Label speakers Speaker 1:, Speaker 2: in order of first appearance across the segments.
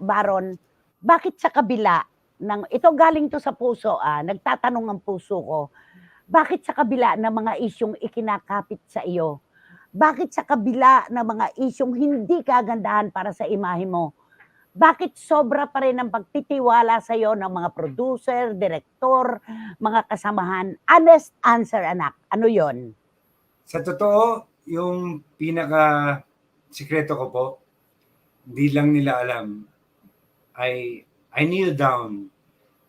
Speaker 1: Baron, bakit sa kabila ng ito galing to sa puso ah, nagtatanong ang puso ko. Bakit sa kabila ng mga isyong ikinakapit sa iyo? Bakit sa kabila ng mga isyong hindi kagandahan para sa imahe mo? Bakit sobra pa rin ang pagtitiwala sa iyo ng mga producer, direktor, mga kasamahan? Honest answer, anak. Ano yon?
Speaker 2: Sa totoo, yung pinaka sikreto ko po, hindi lang nila alam. I I kneel down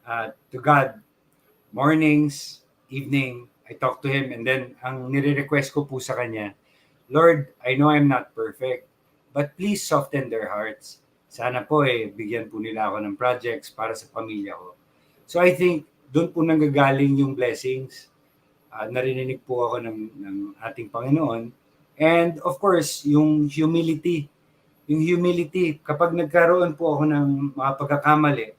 Speaker 2: uh, to God mornings, evening, I talk to Him and then ang nire-request ko po sa Kanya, Lord, I know I'm not perfect, but please soften their hearts. Sana po eh, bigyan po nila ako ng projects para sa pamilya ko. So I think doon po nanggagaling yung blessings. Uh, narinig po ako ng, ng ating Panginoon. And of course, yung humility. Yung humility, kapag nagkaroon po ako ng mga pagkakamali,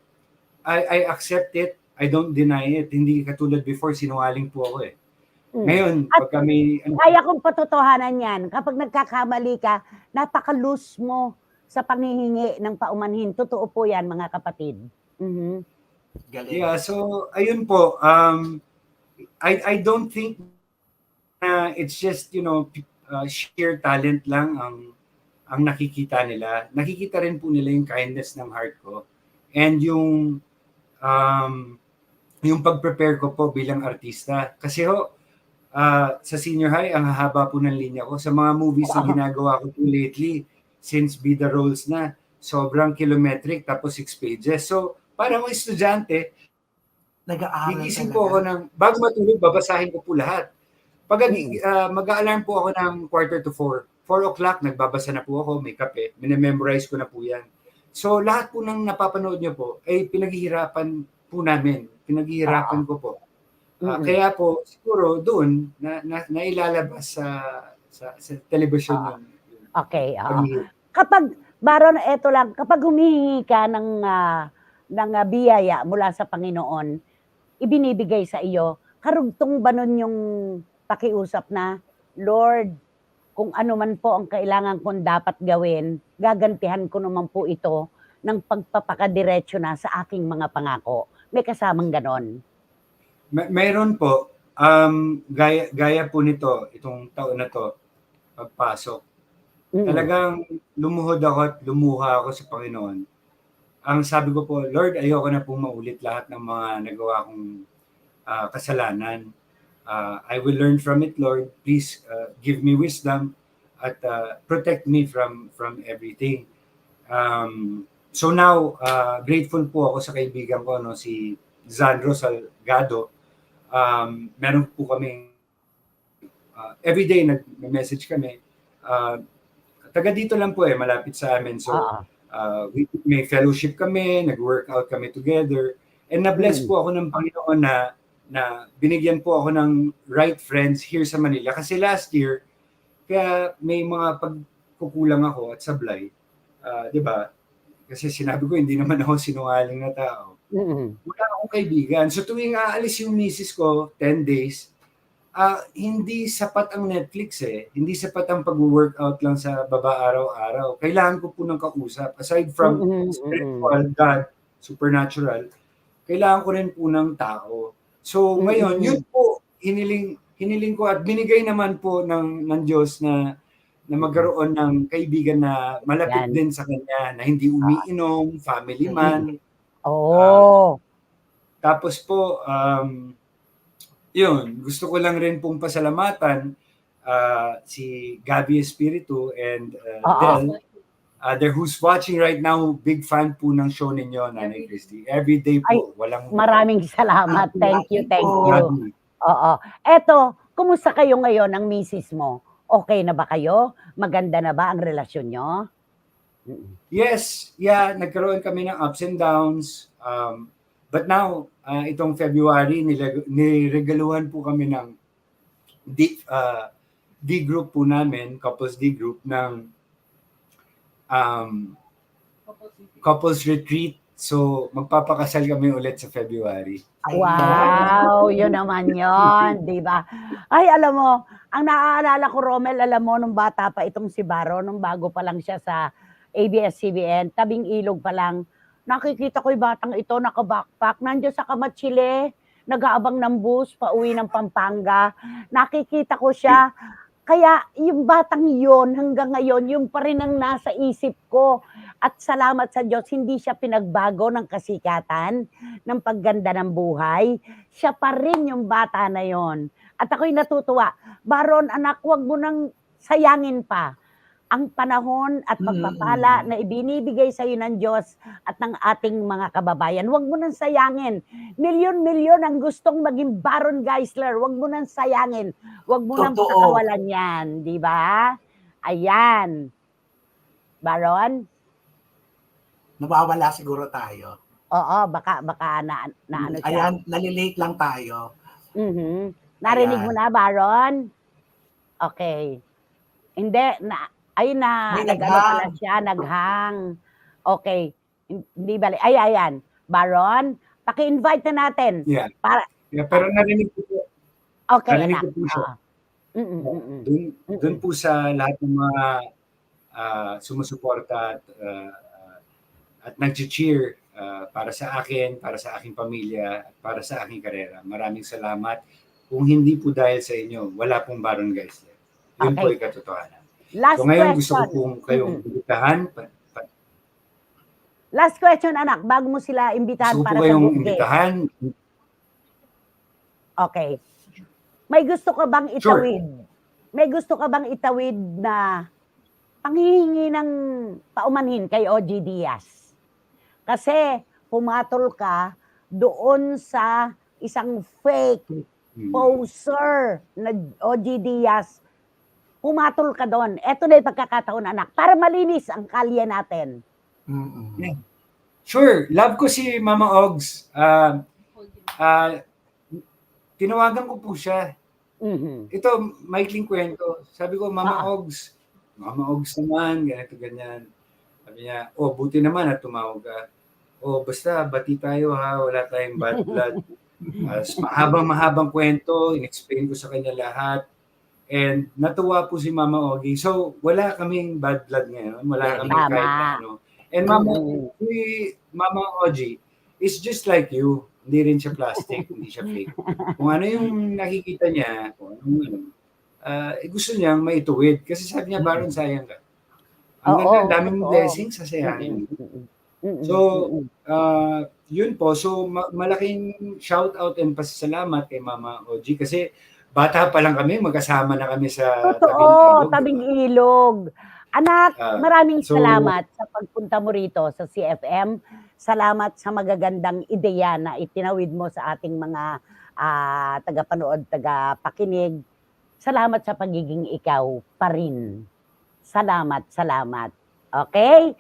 Speaker 2: I, I accept it. I don't deny it. Hindi katulad before, sinungaling po ako eh.
Speaker 1: Hmm.
Speaker 2: Ngayon,
Speaker 1: At
Speaker 2: pag kami... Ano,
Speaker 1: Kaya kong patotohanan yan. Kapag nagkakamali ka, napaka-loose mo sa panghihingi ng paumanhin. Totoo po yan, mga kapatid. Mhm.
Speaker 3: Galing.
Speaker 2: Yeah, so ayun po. Um, I I don't think na it's just you know uh, sheer talent lang ang ang nakikita nila. Nakikita rin po nila yung kindness ng heart ko and yung um, yung pag-prepare ko po bilang artista. Kasi ho, uh, sa senior high, ang haba po ng linya ko. Sa mga movies na ginagawa ko po lately, since bida roles na, sobrang kilometric, tapos six pages. So, parang mga estudyante,
Speaker 3: Nag-aaral
Speaker 2: Gigising po ako ng, bago matulog, babasahin ko po lahat. Pag uh, mag-alarm po ako ng quarter to four, four o'clock, nagbabasa na po ako, may kape, minememorize ko na po yan. So lahat po ng napapanood niyo po, ay pinaghihirapan po namin. Pinaghihirapan ko po. Ah,
Speaker 1: Mm-mm.
Speaker 2: Kaya po, siguro doon, na, na, nailalabas sa, sa, sa television
Speaker 1: Ah.
Speaker 2: yun. yun.
Speaker 1: Okay. oo.
Speaker 2: Paghihirap.
Speaker 1: Kapag, Baron, eto lang, kapag humihingi ka ng, ah, ng ah, biyaya mula sa Panginoon, ibinibigay sa iyo, karugtong ba nun yung pakiusap na, Lord, kung ano man po ang kailangan kong dapat gawin, gagantihan ko naman po ito ng pagpapakadiretso na sa aking mga pangako. May kasamang ganon.
Speaker 2: May, mayroon po, um, gaya, gaya po nito, itong taon na to, pagpasok,
Speaker 1: Mm.
Speaker 2: talagang lumuhod ako at lumuha ako sa Panginoon. Ang sabi ko po, Lord, ayoko na pong maulit lahat ng mga nagawa kong ah, kasalanan. Ah, I will learn from it, Lord. Please ah, give me wisdom at ah, protect me from from everything. Um, so now, ah, grateful po ako sa kaibigan ko, no, si Zandro Salgado. Um, meron po kaming ah, everyday nag-message kami. Ah, taga dito lang po eh, malapit sa amin. So,
Speaker 1: Oo.
Speaker 2: uh, we, may fellowship kami, nag-workout kami together. And na-bless
Speaker 1: Mm.
Speaker 2: po ako ng Panginoon na na binigyan po ako ng right friends here sa Manila. Kasi last year, kaya may mga pagkukulang ako at sablay. Uh, di ba? Kasi sinabi ko, hindi naman ako sinungaling na tao.
Speaker 1: Mm-mm.
Speaker 2: Wala akong kaibigan. So tuwing aalis yung misis ko, 10 days, ah hindi sapat ang Netflix eh. Hindi sapat ang pag-workout lang sa baba araw-araw. Kailangan ko po ng kausap. Aside from
Speaker 1: Mm-mm, mm-mm.
Speaker 2: spiritual, God, supernatural, kailangan ko rin po ng tao. So ngayon,
Speaker 1: Mm-mm.
Speaker 2: yun po, hiniling, hiniling ko at binigay naman po ng, ng Diyos na na magkaroon ng kaibigan na malapit
Speaker 1: Yan.
Speaker 2: din sa kanya, na hindi umiinom, family man,
Speaker 1: Oh.
Speaker 2: tapos po, um, yun, gusto ko lang rin pong pasalamatan ah, si Gabby Espiritu and uh,
Speaker 1: Oo.
Speaker 2: Del, uh, they're who's watching right now, big fan po ng show ninyo, Nanay Christy. Every day
Speaker 1: Ay,
Speaker 2: po, walang...
Speaker 1: Maraming salamat. Thank you, thank you.
Speaker 2: Gabby.
Speaker 1: Oo. Eto, kumusta kayo ngayon ng misis mo? Okay na ba kayo? Maganda na ba ang relasyon nyo?
Speaker 2: Yes, yeah, nagkaroon kami ng ups and downs. Um, but now, uh, itong February, nilag- niregaluhan po kami ng D, uh, D group po namin, couples D group ng um, couples retreat. So, magpapakasal kami ulit sa February.
Speaker 1: Wow, yun naman yon, di ba? Ay, alam mo, ang naaalala ko, Romel, alam mo, nung bata pa itong si Baro, nung bago pa lang siya sa ABS-CBN, tabing ilog pa lang, nakikita ko yung batang ito, naka-backpack, nandiyan sa Kamatsile, nag-aabang ng bus, pauwi ng Pampanga. Nakikita ko siya. Kaya yung batang yon hanggang ngayon, yung pa rin ang nasa isip ko. At salamat sa Diyos, hindi siya pinagbago ng kasikatan, ng pagganda ng buhay. Siya pa rin yung bata na yon. At ako'y natutuwa. Baron, anak, wag mo nang sayangin pa ang panahon at pagpapala
Speaker 3: Mm.
Speaker 1: na ibinibigay sa iyo ng Diyos at ng ating mga kababayan. Huwag mo nang sayangin. Milyon-milyon ang gustong maging Baron Geisler. Huwag mo nang sayangin. Huwag mo nang
Speaker 3: Totoo.
Speaker 1: pakawalan yan. Di ba? Ayan. Baron?
Speaker 3: Nawawala siguro tayo.
Speaker 1: Oo, baka, baka na, na ano siya.
Speaker 3: Ayan, nalilate lang tayo.
Speaker 1: Mhm. Narinig
Speaker 3: Ayan.
Speaker 1: mo na, Baron? Okay. Hindi, na, ayun na,
Speaker 3: May
Speaker 1: nag-ano
Speaker 3: naghang.
Speaker 1: pala siya, naghang. Okay. Hindi bali. Ay, ayan. Baron, paki-invite na natin.
Speaker 2: Yeah.
Speaker 1: Para,
Speaker 2: Yeah, pero narinig ko po,
Speaker 1: okay,
Speaker 2: Narinig
Speaker 1: anak.
Speaker 2: ko po siya.
Speaker 1: Ah. Mm-mm, mm-mm.
Speaker 2: dun, dun po sa lahat ng mga ah, sumusuporta at, ah, at nag-cheer ah, para sa akin, para sa aking pamilya, at para sa aking karera. Maraming salamat. Kung hindi po dahil sa inyo, wala pong Baron Geisler. Yun po
Speaker 1: Okay.
Speaker 2: ay katotohanan.
Speaker 1: Last
Speaker 2: So ngayon gusto ko
Speaker 1: question.
Speaker 2: pong kayong. Pa- pa-
Speaker 1: Last question, anak. Bago mo sila imbitahan
Speaker 2: Gusto
Speaker 1: para sa
Speaker 2: kayong imbitahan.
Speaker 1: Okay. May gusto ka bang
Speaker 2: Sure.
Speaker 1: itawid? May gusto ka bang itawid na panghihingi ng paumanhin kay OG Diaz? Kasi pumatol ka doon sa isang fake
Speaker 2: Hmm.
Speaker 1: poser na OG Diaz. Pumatol ka doon. Ito na yung pagkakataon, anak. Para malinis ang kalye natin.
Speaker 3: Mm-mm.
Speaker 2: Yeah. Sure, love ko si Mama Ogs. Ah, ah, tinawagan ko po siya.
Speaker 1: Mhm.
Speaker 2: Ito, maikling kwento. Sabi ko, Mama
Speaker 1: Ah.
Speaker 2: Ogs, Mama Ogs naman, ganito, ganyan. Sabi niya, oh, buti naman at tumawag ka. Oh, basta, bati tayo ha, wala tayong bad blood. As mahabang mahabang kwento, in-explain ko sa kanya lahat. And natuwa po si Mama Ogie. So, wala kaming bad blood ngayon. Wala kaming
Speaker 1: Tama.
Speaker 2: kahit na ano. And Mama,
Speaker 1: Mhm.
Speaker 2: si Mama Ogie is just like you. Hindi rin siya plastic, hindi siya fake. Kung ano yung nakikita niya, kung ano, ah, eh, gusto niyang maituwid. Kasi sabi niya, parang sayang ka. Ang
Speaker 1: Oo,
Speaker 2: ganda, daming
Speaker 1: oo.
Speaker 2: blessings sa sayangin.
Speaker 1: Mhm.
Speaker 2: So. Ah, yun po. So, ma- malaking shout out and pasasalamat kay Mama Ogie kasi bata pa lang kami, magkasama na kami sa
Speaker 1: Totoo,
Speaker 2: Tabing Ilog.
Speaker 1: tabing ilog. Anak,
Speaker 2: Ah,
Speaker 1: maraming
Speaker 2: so-
Speaker 1: salamat sa pagpunta mo rito sa CFM. Salamat sa magagandang ideya na itinawid mo sa ating mga ah, tagapanood, tagapakinig. Salamat sa pagiging ikaw pa rin. Salamat, salamat. Okay?